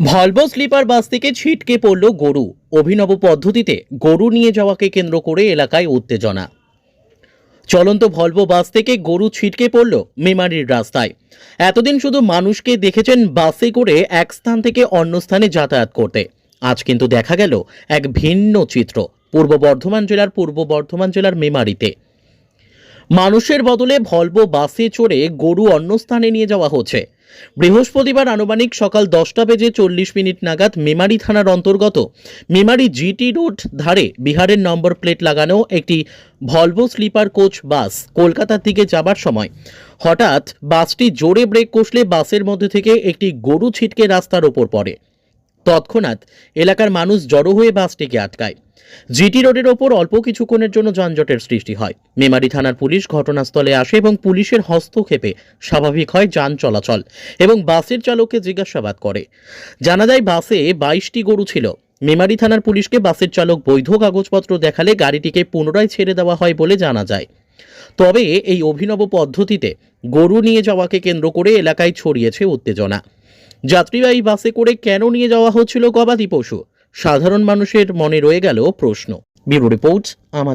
Volvo sleeper বাস থেকে ছিটকে পড়ল গরু। অভিনব পদ্ধতিতে গরু নিয়ে যাওয়াকে কেন্দ্র করে এলাকায় উত্তেজনা। চলন্ত ভলভো বাস থেকে গরু ছিটকে পড়ল মেমারির রাস্তায়। এতদিন শুধু মানুষকে দেখেছেন বাসে করে এক স্থান থেকে অন্য স্থানে যাতায়াত করতে। আজ কিন্তু দেখা গেল এক ভিন্ন চিত্র। পূর্ব বর্ধমান জেলার পূর্ব বর্ধমান জেলার মেমারিতে। মানুষের বদলে ভলভো বাসে চড়ে গরু অন্য স্থানে নিয়ে যাওয়া হচ্ছে। বৃহস্পতিবার আনুমানিক সকাল দশটা বেজে চল্লিশ মিনিট নাগাদ মেমারি থানার অন্তর্গত মেমারি জিটি রোড ধারে বিহারের নম্বর প্লেট লাগানো একটি ভলভো স্লিপার কোচ বাস কলকাতার দিকে যাবার সময়। হঠাৎ বাসটি জোরে ব্রেক কষলে বাসের মধ্যে থেকে একটি গরু ছিটকে রাস্তার ওপর পড়ে। তৎক্ষণাৎ এলাকার মানুষ জড়ো হয়ে বাসটিকে আটকায়। জিটি রোডের ওপর অল্প কিছুক্ষণের জন্য যানজটের সৃষ্টি হয়। মেমারি থানার পুলিশ ঘটনাস্থলে আসে এবং পুলিশের হস্তক্ষেপে স্বাভাবিক হয় যান চলাচল এবং বাসের চালককে জিজ্ঞাসাবাদ করে। জানা যায় বাসে বাইশটি গরু ছিল। মেমারি থানার পুলিশকে বাসের চালক বৈধ কাগজপত্র দেখালে গাড়িটিকে পুনরায় ছেড়ে দেওয়া হয় বলে জানা যায়। তবে এই অভিনব পদ্ধতিতে গরু নিয়ে যাওয়াকে কেন্দ্র করে এলাকায় ছড়িয়েছে উত্তেজনা। যাত্রীবাহী বাসে করে কেন নিয়ে যাওয়া হচ্ছিল গবাদি পশু? সাধারণ মানুষের মনে রয়ে গেল প্রশ্ন। ব্যুরো রিপোর্ট, আমাদের